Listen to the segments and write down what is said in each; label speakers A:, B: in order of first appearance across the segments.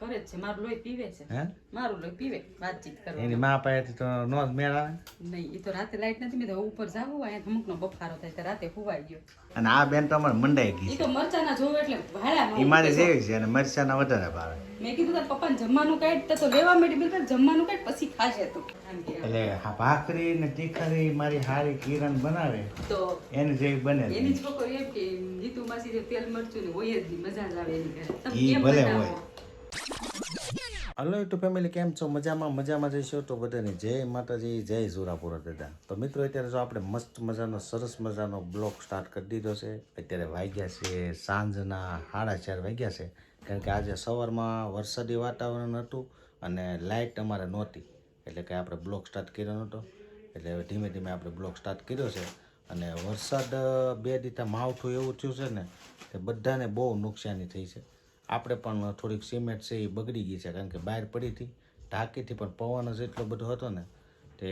A: કરે છે. મારું લોહી પીવે છે.
B: હે?
A: મારું લોહી પીવે. વાતચીત
B: એની માં પાસેથી તો નો જ મેળ આવે
A: નહીં એ તો રાતે લાઈટ નથી મેં તો ઉપર જાવું હોય અમુકનો બફારો થાય તો રાતે હુવાઈ ગયો.
B: અને આ બેન તો અમારે મંડાઈ ગઈ
A: એ તો મરચાના જોવે એટલે ભાડા
B: મારી જેવી છે અને મરચાના વધારે ભાવે.
A: મેં કીધું તાર પપ્પાને જમવાનું કાઢ તો લેવા મેડી બિલકુલ જમવાનું કાઢ પછી ખાશે તું.
B: એટલે હા ભાખરી ને તીખરી મારી હારી કિરણ બનાવે.
A: તો
B: એની જેવી બને
A: એની છોકરી એમ કે નીતુ માસી જે તેલ મરચું ને હોય જ મજા જ આવે એની ઘરે.
B: ભલે હોય. હલો યુટ્યુબ ફેમિલી કેમ છો? મજામાં મજામાં જઈશો તો બધાને જય માતાજી, જય જોરાપુરા દાદા. તો મિત્રો, અત્યારે જો આપણે મસ્ત મજાનો, સરસ મજાનો બ્લોક સ્ટાર્ટ કરી દીધો છે. અત્યારે વાગ્યા છે સાંજના સાડા ચાર વાગ્યા છે. કારણ કે આજે સવારમાં વરસાદી વાતાવરણ હતું અને લાઇટ અમારે નહોતી. એટલે કે આપણે બ્લોક સ્ટાર્ટ કર્યો નહોતો. એટલે હવે ધીમે ધીમે આપણે બ્લોગ સ્ટાર્ટ કર્યો છે. અને વરસાદ બે દીતા માવઠું એવું થયું છે ને, કે બધાને બહુ નુકસાની થઈ છે. આપણે પણ થોડીક સિમેન્ટ છે એ બગડી ગઈ છે, કારણ કે બહાર પડી હતી. ઢાંકીથી પણ પવન જ એટલો બધો હતો ને, તે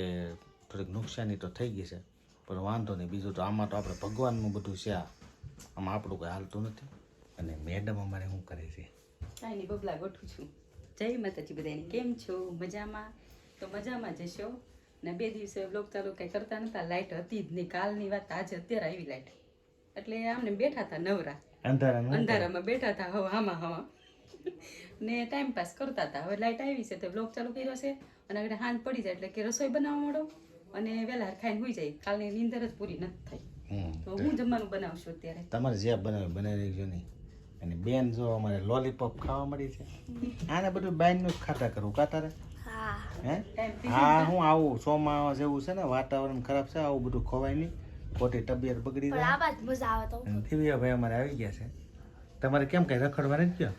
B: થોડીક નુકસાની તો થઈ ગઈ છે. પણ વાંધો નહીં, બીજું તો આમાં તો આપણે ભગવાનનું બધું છે આમાં આપણું કંઈ હાલતું નથી. અને મેડમ અમારે શું કરે છે?
A: કાંઈ બબલા ગોઠું છું. જય માતાજી બધાને, કેમ છો? મજામાં? તો મજામાં જશો ને બે દિવસે બ્લોગ ચાલુ કંઈ કરતા નતા લાઇટ હતી જ નહીં. કાલની વાત આજે, અત્યારે આવી લાઇટ એટલે આમને બેઠા હતા નવરા.
B: અંધારામાં
A: અંધારામાં બેઠા હતા હવે હામાં હામાં. ને ટાઈમ પાસ કરતા હતા. હવે લાઇટ આવી છે તો બ્લોક ચાલુ કર્યો છે અને આગળ હાંજ પડી જાય એટલે કે રસોઈ બનાવવા માંડો અને વહેલા ખાઈને હોઈ જાય. કાલની નીંદર જ પૂરી નથી થઈ. તો હું જમવાનું બનાવશું અત્યારે.
B: તમારે જે બનાવે બનાવી લેજો નહીં અને બેન જો અમારે લોલીપોપ ખાવા મળી છે. આને બધું બાયનું જ ખાતા કરવું કા તારે? હે. હા? હું આવું ચોમા જેવું છે ને વાતાવરણ ખરાબ છે આવું બધું ખવાય નહીં. ખોટી તબિયત બગડી જાય.
C: આ જ મજા આવે તો
B: અને ભાઈ અમારે આવી ગયા છે. તમારે કેમ કઈ રખડવા નથી ગયો?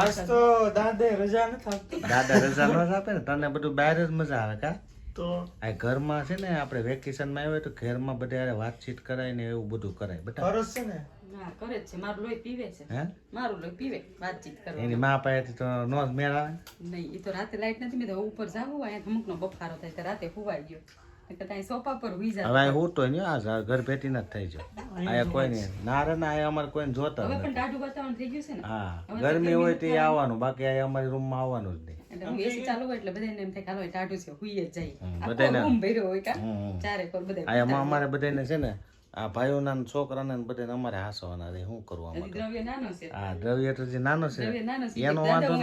D: આજ તો દાદે રજા નથી આપતી.
B: દાદા રજા ન આપે ને તને બધું બહાર જ મજા આવે કા?
D: તો
B: આ ઘરમાં છે ને આપણે વેકેશનમાં આવ્યો તો ઘરમાં બધા વાતચીત કરાય ને એવું બધું કરાય બટા.
D: ફરજ છે ને?
A: ના કરે છે. મારું લોહી પીવે છે.
B: હે?
A: મારું લોહી પીવે વાતચીત કરવા.
B: એની મા પાસે તો નો મેળ આવે
A: નહીં એ તો રાતે લાઈટ નથી મેં તો ઉપર જાવું હોય અમુકનો બફારો થાય તો રાતે હુવાઈ ગયો. એટલે ત્યાં સોફા પર હુઈ જાય
B: હવે હું તો નહીં આ ઘર ભેટી નથી થઈ જાય અહીંયા કોઈ નહીં. ના ના અહીંયા અમારે કોઈને જોતા
A: હવે પણ ટાઢું વાતાવરણ થઈ ગયું છે ને?
B: હા. ગરમી હોય તો એ આવવાનું. બાકી અહીંયા અમારી રૂમમાં આવવાનું જ નહીં.
A: એટલે હું એસી ચાલુ હોય એટલે બધાને એમ થાય કે ટાઢું છે હુઈ જ જાય
B: બધાને-
A: રૂમ ભર્યો હોય કા? ચારે પર બધા
B: અમારે બધાને છે ને આ ભાઈઓના ને છોકરાને ને બધાને અમારે હાસવાના રે શું કરવા
A: છે.
B: આ દ્રવ્ય તો જે નાનો છે
A: દ્રવ્ય નાનો છે
B: એનો વાંધો ન.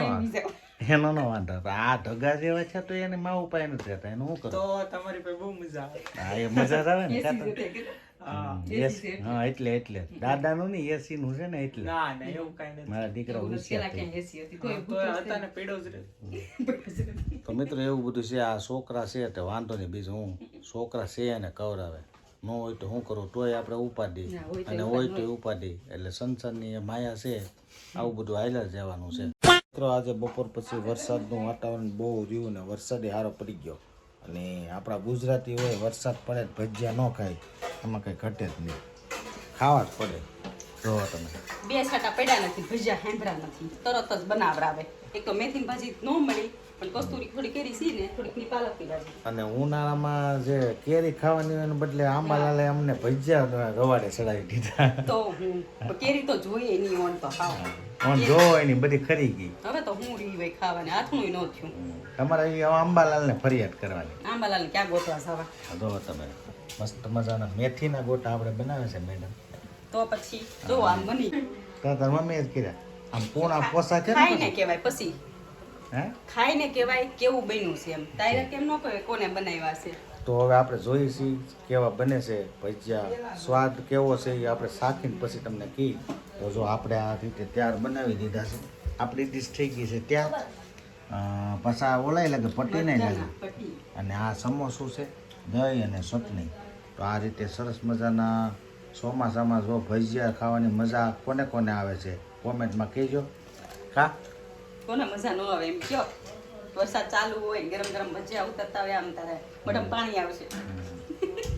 B: એનો નો વાંધો આ ઢગા જેવા છે તો એને માં ઉપાય નથી રહેતા એનું શું
D: તો
B: કરું
D: તમારી પાસે બહુ મજા આવે.
B: હા એ મજા આવે ને
A: એસી
B: કાં તો?
A: જેતે કે-
D: હા
B: એટલે એટલે. દાદાનું નહીં એસી નું છે ને એટલે.
D: ના ના એવું કઈ નથી.
B: મારા દીકરા હોશિયાર
D: તો
B: તો મિત્રો એવું બધું છે આ છોકરા છે તે વાંધો નહીં બીજું હું. છોકરા છે એને કવરાવે ન હોય તો શું કરો? તોય આપણે
A: તો
B: અને હોય તો ઉપાડી એટલે સંસારની એ માયા છે આવું બધું હાલ્યા જવાનું છે. મિત્રો આજે બપોર પછી વરસાદનું વાતાવરણ બહુ રહ્યું ને વરસાદે હારો પડી ગયો. અને આપણા ગુજરાતી હોય વરસાદ પડે ભજીયા ન ખાય. એમાં કંઈ ઘટે જ નહીં. ખાવા જ પડે. જોવો તમે.
A: બે સાટા પડ્યા નથી ભજીયા હેંભરા નથી. તરત જ બનાવડાવે. એક તો મેથીની ભાજી ન મળી પણ કસ્તુરી થોડી કેરી સી ને થોડીકની પાલકની ભાજી.
B: અને ઉનાળામાં જે કેરી ખાવાની હોય એને બદલે આંબાલાલે અમને ભજીયા રવાડે ચડાવી દીધા.
A: તો હું કેરી તો જોઈએ નહીં ઓન તો ખાવા.
B: ઓન જો એની બધી ખરી ગઈ.
A: હવે તો હું રી ભાઈ ખાવાની હાથનું ન થયું.
B: તમારે એ આંબાલાલને ફરિયાદ કરવાની.
A: આંબાલાલ ક્યાં ગોતવા જવા?
B: આ જો તમે મસ્ત મજાના મેથીના ગોટા આપણે બનાવે છે મેડમ
A: તો પછી જો આમ બની.
B: તો તાર મમ્મીએ જ કર્યા. આમ પૂણા પોસા છે ને
A: કહેવાય પછી.
B: હે?
A: ખાઈને કહેવાય કેવું બન્યું છે એમ. તારે કેમ ન કહે કોને બનાવ્યા છે?
B: તો હવે આપણે જોઈએ છીએ કેવા બને છે. ભજીયા. સ્વાદ કેવો છે એ આપણે શાખીને પછી તમને કહી તો જો આપણે આ રીતે ત્યાર બનાવી દીધા છે. આપણી ડીશ થઈ ગઈ છે પછી આ ઓલાય લાગે પટી નહીં લાગે. અને આ સમોસું છે દહીં અને ચટણી. તો આ રીતે સરસ મજાના ચોમાસામાં જો ભજીયા ખાવાની મજા કોને કોને આવે છે? કોમેન્ટમાં કહેજો. કા?
A: કોને મજા ન આવે એમ કયો? વરસાદ ચાલુ હોય ગરમ ગરમ ભજીયા ઉતરતા હોય આમ તારે. મોઢામાં પાણી આવશે.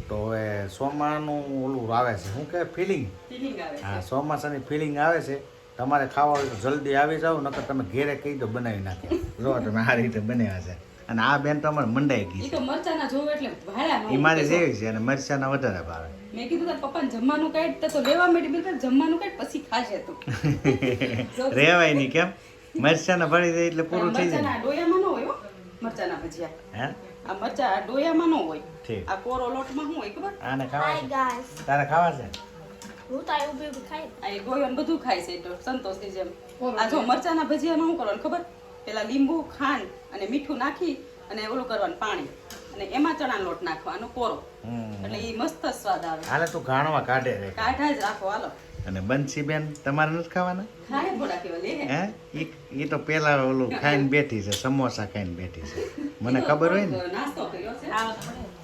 B: તો હવે સોમાનું ઓલું આવે છે. શું કે ફિલિંગ.
A: ફિલિંગ આવે
B: હા ચોમાસાની ફિલિંગ આવે છે. તમારે ખાવા હોય તો જલ્દી આવી જાઓ નકર તમે ઘેરે કહી દો બનાવી નાખે. જો તમે આ રીતે બનાવ્યા છે. અને આ બેન તો અમારે મંડાઈ ગઈ
A: તો મરચાના જોવે એટલે ભાડા
B: એ મારે જેવી છે અને મરચાના વધારે ભાવે.
A: મેં કીધું તાર પપ્પાને જમવાનું કાઢ તો લેવા માંડી બિલકુલ જમવાનું કાઢ પછી ખાશે તું.
B: રેવાય નહીં કેમ? મરચાના ભળી દે એટલે પૂરું થઈ જાય.
A: મરચાના ડોયામાં ન હોય હો. મરચાના ભજીયા.
B: હે?
A: આ મરચા ડોયામાં ન હોય. આ કોરો લોટમાં શું હોય ખબર?
B: આને ખાવા છે? તારે ખાવા છે?
C: હું તો આવી ઊભી ઊભી ખાઈ.
A: આ એ બધું ખાય છે તો સંતોષની જેમ આ જો મરચાના ભજીયામાં શું કરવાનું ખબર? પેલા લીંબુ ખાંડ અને મીઠું નાખી અને ઓલું કરવાનું પાણી. અને એમાં ચણા લોટ નાખવાનો કોરો. એટલે એ મસ્ત સ્વાદ આવે.
B: હાલે તું ઘાણવા કાઢે
A: કાઢા જ રાખો હાલો.
B: અને બંસી બેન તમારે નથી ખાવાના? હે? એ તો પેલા ઓલું ખાઈને બેઠી છે સમોસા ખાઈને બેઠી છે. મને ખબર હોય ને?
A: નાસ્તો કર્યો છે.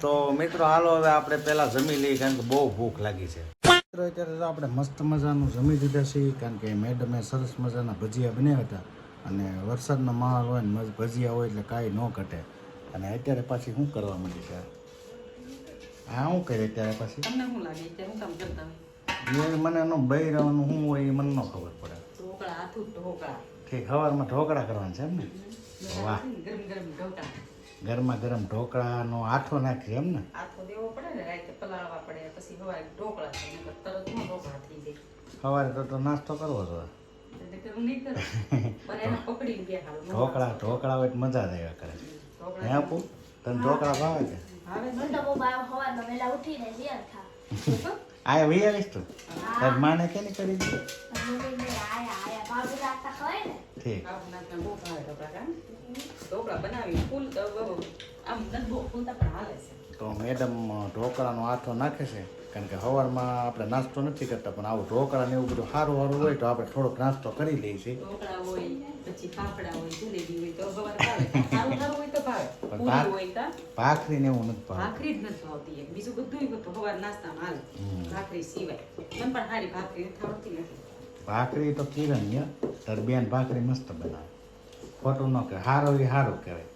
B: તો મિત્રો હાલો હવે આપણે પેલા જમી લઈએ કારણ કે બહુ ભૂખ લાગી છે. મિત્રો અત્યારે તો આપણે મસ્ત મજાનું જમી દીધા છીએ કારણ કે મેડમે સરસ મજાના ભજીયા બનાવ્યા હતા. અને વરસાદનો માહોલ હોય ને મસ્ત ભજીયા હોય એટલે કાંઈ ન ઘટે. અને અત્યારે પાછી શું કરવા માંડી છે? હા શું કરે અત્યારે પાછી?
A: તમને શું લાગે? અત્યારે હું કામ કરતા હોય?
B: એ મને એનો રહેવાનું શું હોય એ મને ન ખબર પડે.
A: ઢોકળા હાથું ઢોકળા.
B: ઠીક સવારમાં ઢોકળા કરવાના છે એમ ને? વાહ.
A: ગરમ ગરમ
B: ઢોકળાનો આઠો નાખી એમ ને?
A: આથો દેવો પડે ને રાતે પલાળવા પડે પછી હવારે ઢોકળા તરત હું ઢોકળા થઈ જાય.
B: સવારે તો તો નાસ્તો કરવો
A: છો
B: ઢોકળા ઢોકળા હોય તો મજા જ આવ્યા કરે. હે
A: ઢોકળા
B: આપું? તને ઢોકળા ભાવે કે?
A: આવે
C: મને તો? બહુ ભાવ સવારમાં વહેલા ઉઠીને શિયાળ ખા
B: આ વી આવીશ તું તાર માને કે? નહીં કરી
C: આયા આયા ને
B: ઠીક
A: તો
B: મેડમ ઢોકળાનો આથો નાખે છે? કારણ કે સવારમાં આપણે નાસ્તો નથી કરતા પણ આવું ઢોકળા ને એવું બધું સારું સારું હોય તો આપણે થોડોક નાસ્તો કરી લઈએ છીએ. ભાખરી ને એવું નથી
A: ભાખરી જ નથી ભાવતી બીજું બધું તો નાસ્તામાં હાલ. ભાખરી સિવાય. મને પણ સારી ભાખરી નથી
B: ભાખરી તો કિરણ ને તાર બેન ભાખરી મસ્ત બનાવે. ખોટું ન કે સારો એ સારું કહેવાય.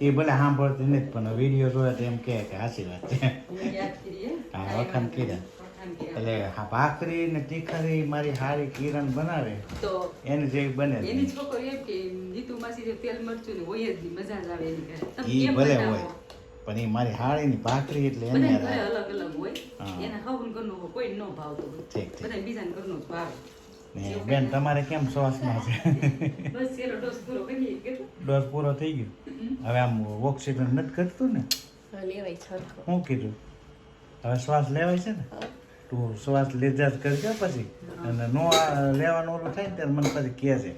B: એ ભલે સાંભળતી નથી પણ વીડિયો જોયા તો એમ કહે કે હાસી વાત છે.
A: હું
B: વખાણ કર્યા. એટલે હા ભાખરી ને તીખરી મારી હારી કિરણ બનાવે.
A: તો
B: એની જેવી બને
A: એની છોકરી એમ કે નીતુ માસી જે તેલ મરચું ને હોય જ મજા જ આવે એની તમે
B: ભલે હોય પણ એ મારી હાળીની ભાખરી એટલે એને.
A: અલગ અલગ હોય. એને હવન ઘરનું કોઈ ન ભાવતું હોય.
B: ઠીક, ઠીક.
A: બધાને બીજાને ઘરનું જ ભાવે.
B: બેન તમારે કેમ શ્વાસમાં છે?
A: બસ ડોઝ પૂરો
B: થઈ ગયો? હવે આમ ઓક્સિજન નથી કરતું ને?
C: લેવાય
B: શું કીધું? હવે શ્વાસ લેવાય છે ને? તું શ્વાસ લીધા જ કરજો પછી. અને નો લેવાનું ઓલું થાય ને ત્યારે મને પછી કહે છે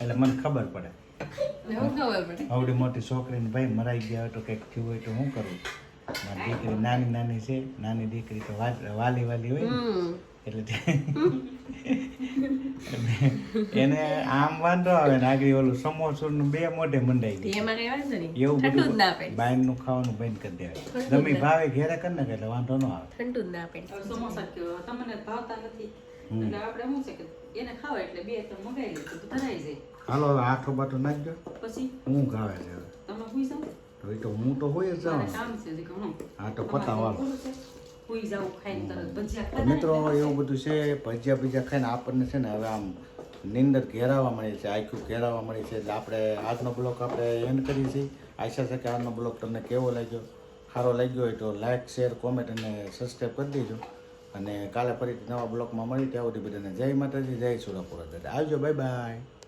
B: એટલે મને ખબર પડે. આવડી મોટી છોકરીને ભાઈ મરાઈ ગયા હોય તો કંઈક થયું હોય તો શું કરું? મારી દીકરી નાની નાની છે નાની દીકરી તો વાલી વાલી હોય ને. એટલે એને આમ વાંધો આવે ને આગળ ઓલું સમોસું ને બે મોઢે મંડાઈ ગયું
E: એમાં કઈ વાંધો નહીં.
B: એવું બધું
E: ના
B: નું ખાવાનું બંધ કરી દેવાય. ગમે ભાવે ઘેરે કરી નાખે એટલે વાંધો ન આવે.
E: ઠંડુ ના
A: આપે સમોસા કયો તમને ભાવતા નથી. એટલે આપણે શું છે કે એને ખાવા એટલે બે ત્રણ મગાઈ લઈએ તો ધરાઈ જાય.
B: હાલો આઠો બાટો નાખજો
A: પછી?
B: ઊંઘ આવે છે
A: તમે હુઈ
B: તો હું તો હોય જ જાઉં. હા તો પતાવવાનું.
A: હુઈ ખાઈને તરત ભજીયા
B: મિત્રો એવું બધું છે ભજીયા ભજીયા ખાઈને આપણને છે ને હવે આમ નિંદર ઘેરાવા મળે છે આઈક્યુ ઘેરાવા મળે છે. એટલે આપણે આજનો બ્લોક આપણે એન્ડ કરીએ છીએ. આશા છે કે આજનો બ્લોક તમને કેવો લાગ્યો? સારો લાગ્યો હોય તો લાઇક શેર કોમેન્ટ અને સબસ્ક્રાઈબ કરી દેજો. અને કાલે ફરીથી નવા બ્લોકમાં મળી ત્યાં સુધી બધાને જય માતાજી જય સુરાપુરા દાદા. આવજો બાય બાય